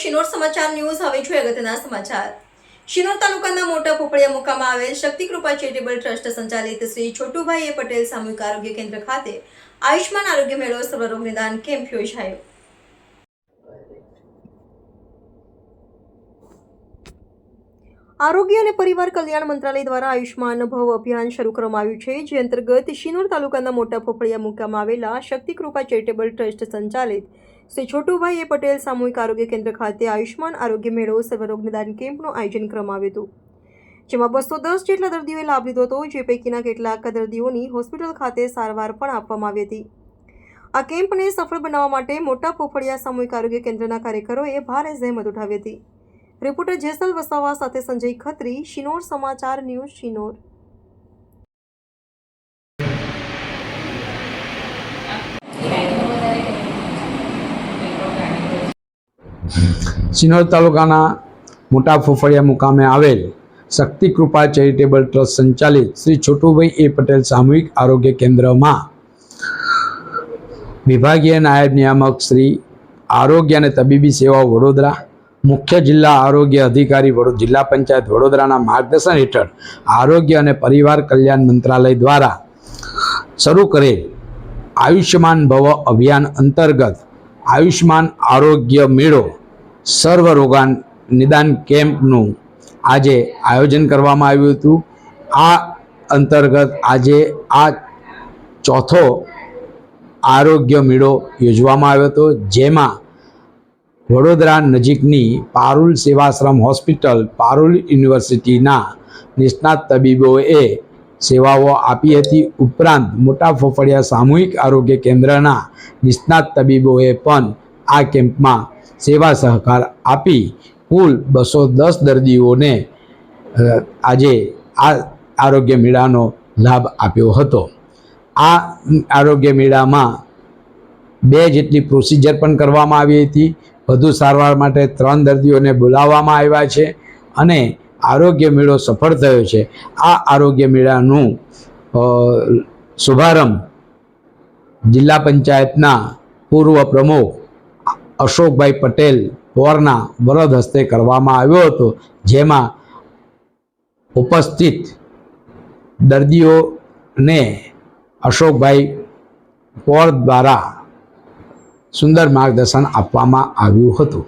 શિનોર સમાચાર ન્યૂઝ, હવે જોઈએ અગત્યના સમાચાર. શિનોર તાલુકાના મોટા પોપળિયા મુકામમાં આવેલ શક્તિકૃપા ચેરિટેબલ ટ્રસ્ટ સંચાલિત શ્રી છોટુભાઈ પટેલ સામૂહિક આરોગ્ય કેન્દ્ર ખાતે આયુષ્માન આરોગ્ય મેળો સર્વરોગ નિદાન કેમ્પ યોજાયો. આરોગ્ય અને પરિવાર કલ્યાણ મંત્રાલય દ્વારા આયુષ્માન ભવ અભિયાન શરૂ કરવામાં આવ્યું છે, જે અંતર્ગત શિનોર તાલુકાના મોટા પોપડિયા મુકામમાં આવેલા શક્તિકૃપા ચેરિટેબલ ટ્રસ્ટ સંચાલિત શ્રી છોટુભાઈ એ પટેલ સામૂહિક આરોગ્ય કેન્દ્ર ખાતે આયુષ્માન આરોગ્ય મેળો સર્વરોગ નિદાન કેમ્પનું આયોજન કરવામાં આવ્યું હતું. જેમાં બસો દસ જેટલા દર્દીઓએ લાભ લીધો હતો, જે પૈકીના કેટલાક દર્દીઓની હોસ્પિટલ ખાતે સારવાર પણ આપવામાં આવી હતી. આ કેમ્પને સફળ બનાવવા માટે મોટા પોફળિયા સામૂહિક આરોગ્ય કેન્દ્રના કાર્યકરોએ ભારે જહેમત ઉઠાવી હતી. રિપોર્ટર જેસલ વસાવા સાથે સંજય ખત્રી, શિનોર સમાચાર ન્યૂઝ શિનોર. સિનોર તાલુકાના મોટા ફોફળિયા મુકામે આવેલ શક્તિ કૃપા ચેરિટેબલ ટ્રસ્ટ સંચાલિત શ્રી છોટુભાઈ એ પટેલ સામૂહિક આરોગ્ય કેન્દ્રમાં વિભાગીય નાયબ નિયામક શ્રી આરોગ્ય અને તબીબી સેવાઓ વડોદરા, મુખ્ય જિલ્લા આરોગ્ય અધિકારી વડો, જિલ્લા પંચાયત વડોદરાના માર્ગદર્શન હેઠળ આરોગ્ય અને પરિવાર કલ્યાણ મંત્રાલય દ્વારા શરૂ કરેલ આયુષ્યમાન ભવ અભિયાન અંતર્ગત આયુષ્માન આરોગ્ય મેળો સર્વ રોગાન નિદાન કેમ્પનું આજે આયોજન કરવામાં આવ્યું હતું. આ અંતર્ગત આજે આ ચોથો આરોગ્ય મેળો યોજવામાં આવ્યો હતો, જેમાં વડોદરા નજીકની પારુલ સેવાશ્રમ હોસ્પિટલ, પારુલ યુનિવર્સિટીના નિષ્ણાત તબીબોએ સેવાઓ આપી હતી. ઉપરાંત મોટા ફોફડિયા સામૂહિક આરોગ્ય કેન્દ્રના નિષ્ણાત તબીબોએ પણ આ કેમ્પમાં સેવા સહકાર આપી. કુલ બસો દસ દર્દીઓને આજે આ આરોગ્ય મેળાનો લાભ આપ્યો હતો. આ આરોગ્ય મેળામાં બે જેટલી પ્રોસિજર પણ કરવામાં આવી હતી. વધુ સારવાર માટે ત્રણ દર્દીઓને બોલાવવામાં આવ્યા છે અને આરોગ્ય મેળો સફળ થયો છે. આ આરોગ્ય મેળાનું શુભારંભ જિલ્લા પંચાયતના પૂર્વ પ્રમુખ અશોકભાઈ પટેલ પોરના વરદ હસ્તે કરવામાં આવ્યો હતો. જેમાં ઉપસ્થિત દર્દીઓને અશોકભાઈ પોર દ્વારા સુંદર માર્ગદર્શન આપવામાં આવ્યું હતું.